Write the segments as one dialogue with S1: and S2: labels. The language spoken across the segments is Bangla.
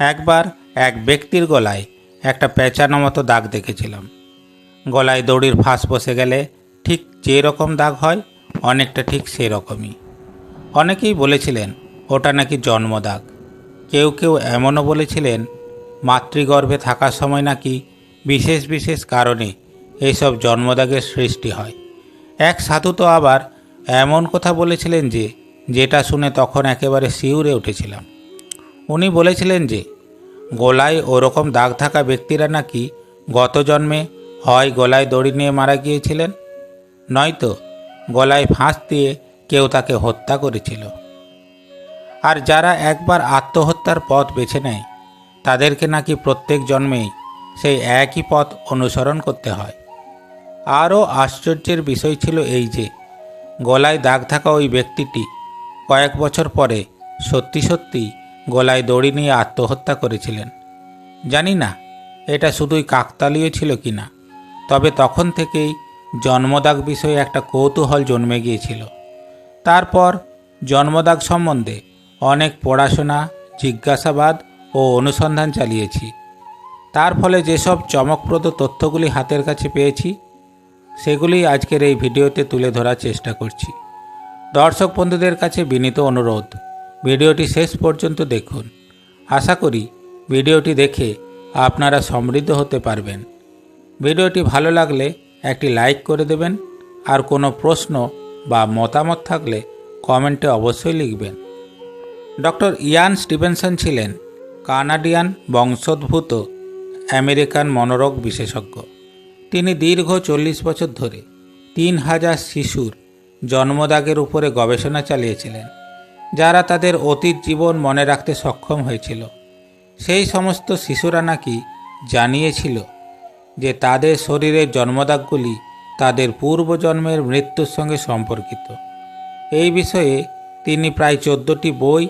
S1: একবার এক ব্যক্তির গলায় একটা পেঁচানো মতো দাগ দেখেছিলাম। গলায় দড়ির ফাঁস বসে গেলে ঠিক যে রকম দাগ হয়, অনেকটা ঠিক সেরকমই অনেকেই বলেছিলেন, ওটা নাকি জন্ম দাগ। কেউ কেউ এমনও বলেছিলেন, মাতৃগর্ভে থাকার সময় নাকি বিশেষ বিশেষ কারণে এইসব জন্মদাগের সৃষ্টি হয়। এক সাধু তো আবার এমন কথা বলেছিলেন যে, যেটা শুনে তখন একেবারে শিউরে উঠেছিলাম। উনি বলেছিলেন যে, গলায় ওরকম দাগ থাকা ব্যক্তিরা নাকি গত জন্মে হয় গলায় দড়ি নিয়ে মারা গিয়েছিলেন। নয়তো গলায় ফাঁস দিয়ে কেউ তাকে হত্যা করেছিল। আর যারা একবার আত্মহত্যার পথ বেছে নেয়, তাদেরকে নাকি প্রত্যেক জন্মেই সেই একই পথ অনুসরণ করতে হয়। আরও আশ্চর্যের বিষয় ছিল এই যে, গলায় দাগ থাকা ওই ব্যক্তিটি কয়েক বছর পরে সত্যি সত্যি গলায় দড়ি নিয়ে আত্মহত্যা করেছিলেন। জানি না, এটা শুধুই কাকতালীয় ছিল কি না, তবে তখন থেকেই জন্মদাগ বিষয়ে একটা কৌতূহল জন্মে গিয়েছিল। তারপর জন্মদাগ সম্বন্ধে অনেক পড়াশোনা, জিজ্ঞাসাবাদ ও অনুসন্ধান চালিয়েছি। তার ফলে যেসব চমকপ্রদ তথ্যগুলি হাতের কাছে পেয়েছি, সেগুলি আজকের এই ভিডিওতে তুলে ধরার চেষ্টা করছি। দর্শক বন্ধুদের কাছে বিনীত অনুরোধ ভিডিওটি শেষ পর্যন্ত দেখুন। আশা করি ভিডিওটি দেখে আপনারা সমৃদ্ধ হতে পারবেন। ভিডিওটি ভালো লাগলে একটি লাইক করে দেবেন আর কোনো প্রশ্ন বা মতামত থাকলে কমেন্টে অবশ্যই লিখবেন। ডক্টর ইয়ান স্টিভেনসন ছিলেন কানাডিয়ান বংশোদ্ভূত আমেরিকান মনোরোগ বিশেষজ্ঞ। তিনি দীর্ঘ চল্লিশ বছর ধরে তিন হাজার শিশুর জন্মদাগের উপরে গবেষণা চালিয়েছিলেন। যারা তাদের অতীত জীবন মনে রাখতে সক্ষম হয়েছিল। সেই সমস্ত শিশুরা নাকি জানিয়েছিল যে তাদের শরীরের জন্মদাগগুলি তাদের পূর্বজন্মের মৃত্যুর সঙ্গে সম্পর্কিত। এই বিষয়ে তিনি প্রায় চোদ্দোটি বই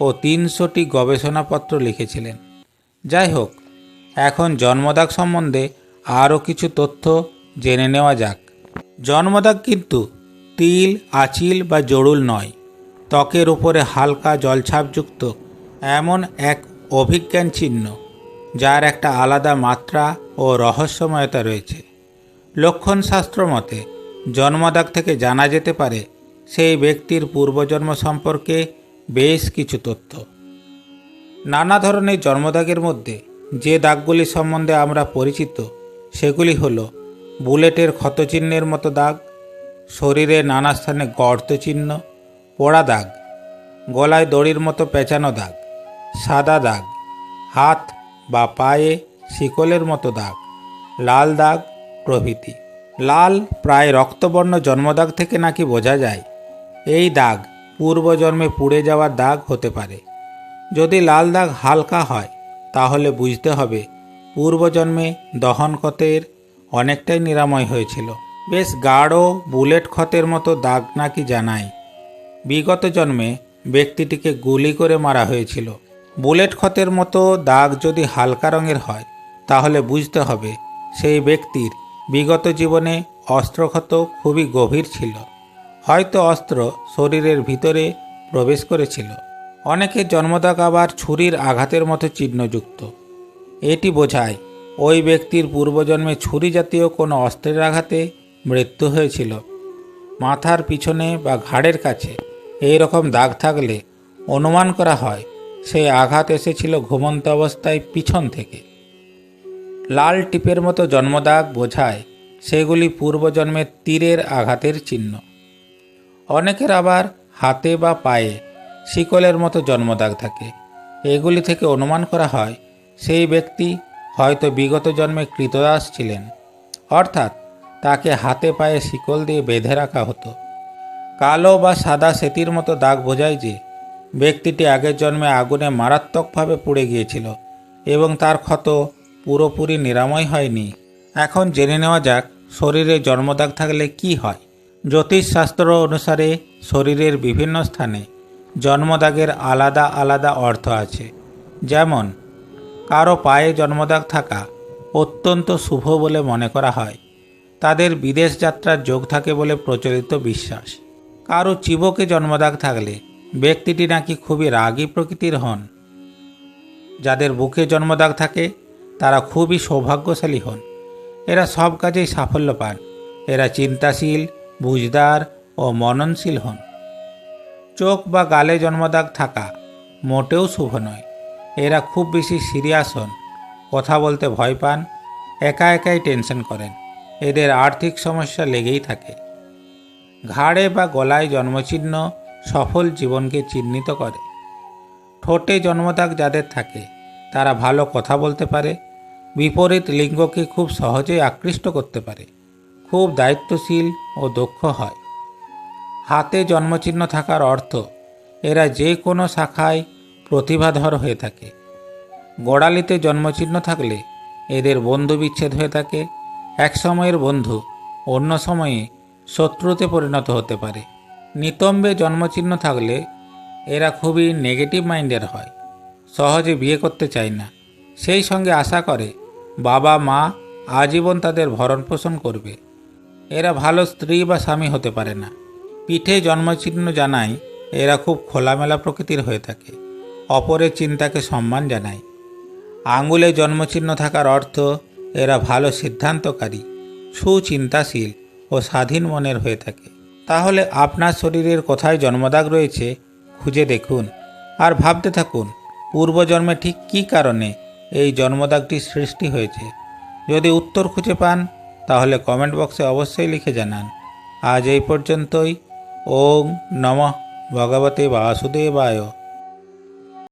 S1: ও তিনশোটি গবেষণাপত্র লিখেছিলেন। যাই হোক, এখন জন্মদাগ সম্বন্ধে আরও কিছু তথ্য জেনে নেওয়া যাক। জন্মদাগ কিন্তু তিল, আচিল বা জড়ুল নয়। ত্বকের উপরে হালকা জলছাপযুক্ত, এমন এক অভিজ্ঞান চিহ্ন যার একটা আলাদা মাত্রা ও রহস্যময়তা রয়েছে। লক্ষণশাস্ত্র মতে, জন্মদাগ থেকে জানা যেতে পারে সেই ব্যক্তির পূর্বজন্ম সম্পর্কে বেশ কিছু তথ্য। নানা ধরনের জন্মদাগের মধ্যে যে দাগগুলি সম্বন্ধে আমরা পরিচিত, সেগুলি হল বুলেটের ক্ষতচিহ্নের মতো দাগ, শরীরে নানা স্থানে গর্ত চিহ্ন পোড়া দাগ, গলায় দড়ির মতো পেঁচানো দাগ, সাদা দাগ, হাত বা পায়ে শিকলের মতো দাগ, লাল দাগ প্রভৃতি। লাল প্রায় রক্তবর্ণ জন্মদাগ থেকে নাকি বোঝা যায়, এই দাগ পূর্বজন্মে পুড়ে যাওয়ার দাগ হতে পারে। যদি লাল দাগ হালকা হয়, তাহলে বুঝতে হবে পূর্বজন্মে দহন ক্ষতের অনেকটাই নিরাময় হয়েছিল। বেশ গাঢ় বুলেট ক্ষতের মতো দাগ নাকি জানায়। বিগত জন্মে ব্যক্তিটিকে গুলি করে মারা হয়েছিল। বুলেট ক্ষতের মতো দাগ যদি হালকা রঙের হয়, তাহলে বুঝতে হবে সেই ব্যক্তির বিগত জীবনে অস্ত্রক্ষত খুবই গভীর ছিল। হয়তো অস্ত্র শরীরের ভিতরে প্রবেশ করেছিল। অনেকের জন্মদাগ আবার ছুরির আঘাতের মতো চিহ্নযুক্ত। এটি বোঝায় ওই ব্যক্তির পূর্বজন্মে ছুরি জাতীয় কোনো অস্ত্রের আঘাতে মৃত্যু হয়েছিল। মাথার পিছনে বা ঘাড়ের কাছে। এই রকম দাগ থাকলে অনুমান করা হয় সেই আঘাত এসেছিল ঘুমন্ত অবস্থায় পিছন থেকে। লাল টিপের মতো জন্মদাগ বোঝায় সেগুলি পূর্বজন্মের তীরের আঘাতের চিহ্ন। অনেকের আবার হাতে বা পায়ে শিকলের মতো জন্মদাগ থাকে। এগুলি থেকে অনুমান করা হয় সেই ব্যক্তি হয়তো বিগত জন্মে কৃতদাস ছিলেন। অর্থাৎ তাকে হাতে পায়ে শিকল দিয়ে বেঁধে রাখা হতো। কালো বা সাদা সেতির মতো দাগ বোঝায় যে ব্যক্তিটি আগের জন্মে আগুনে মারাত্মকভাবে পুড়ে গিয়েছিল এবং তার ক্ষত পুরোপুরি নিরাময় হয়নি। এখন জেনে নেওয়া যাক শরীরে জন্মদাগ থাকলে কি হয়। জ্যোতিষশাস্ত্র অনুসারে শরীরের বিভিন্ন স্থানে জন্মদাগের আলাদা আলাদা অর্থ আছে। যেমন, কারও পায়ে জন্মদাগ থাকা অত্যন্ত শুভ বলে মনে করা হয়। তাদের বিদেশ যাত্রার যোগ থাকে বলে প্রচলিত বিশ্বাস। কারও চিবকে জন্মদাগ থাকলে ব্যক্তিটি নাকি খুবই রাগী প্রকৃতির হন। যাদের বুকে জন্মদাগ থাকে, তারা খুবই সৌভাগ্যশালী হন। এরা সব কাজেই সাফল্য পান। এরা চিন্তাশীল, বুঝদার ও মননশীল হন। চোখ বা গালে জন্মদাগ থাকা মোটেও শুভ নয়। এরা খুব বেশি সিরিয়াস হন, কথা বলতে ভয় পান, একা একাই টেনশন করেন। এদের আর্থিক সমস্যা লেগেই থাকে। ঘাড়ে বা গলায় জন্মচিহ্ন সফল জীবনকে চিহ্নিত করে। ঠোঁটে জন্মদাগ যাদের থাকে, তারা ভালো কথা বলতে পারে, বিপরীত লিঙ্গকে খুব সহজেই আকৃষ্ট করতে পারে, খুব দায়িত্বশীল ও দক্ষ হয়। হাতে জন্মচিহ্ন থাকার অর্থ, এরা যে কোনো শাখায় প্রতিভাধর হয়ে থাকে। গোড়ালিতে জন্মচিহ্ন থাকলে এদের বন্ধু বিচ্ছেদ হয়ে থাকে, এক সময়ের বন্ধু অন্য সময়ে শত্রুতে পরিণত হতে পারে। নিতম্বে জন্মচিহ্ন থাকলে এরা খুবই নেগেটিভ মাইন্ডের হয়। সহজে বিয়ে করতে চায় না। সেই সঙ্গে আশা করে, বাবা, মা আজীবন তাদের ভরণ পোষণ করবে। এরা ভালো স্ত্রী বা স্বামী হতে পারে না। পিঠে জন্মচিহ্ন জানায় এরা খুব খোলামেলা প্রকৃতির হয়ে থাকে। অপরের চিন্তাকে সম্মান জানায়। আঙুলে জন্মচিহ্ন থাকার অর্থ এরা ভালো সিদ্ধান্তকারী, সুচিন্তাশীল ও স্বাধীন মনের হয়ে থাকে। তাহলে আপনার শরীরের কোথায় জন্মদাগ রয়েছে, খুঁজে দেখুন। আর ভাবতে থাকুন, পূর্বজন্মে ঠিক কী কারণে এই জন্মদাগটি সৃষ্টি হয়েছে। যদি উত্তর খুঁজে পান, তাহলে কমেন্ট বক্সে অবশ্যই লিখে জানান। আজ এই পর্যন্তই। ওম নমঃ ভগবতে বাসুদেবায়।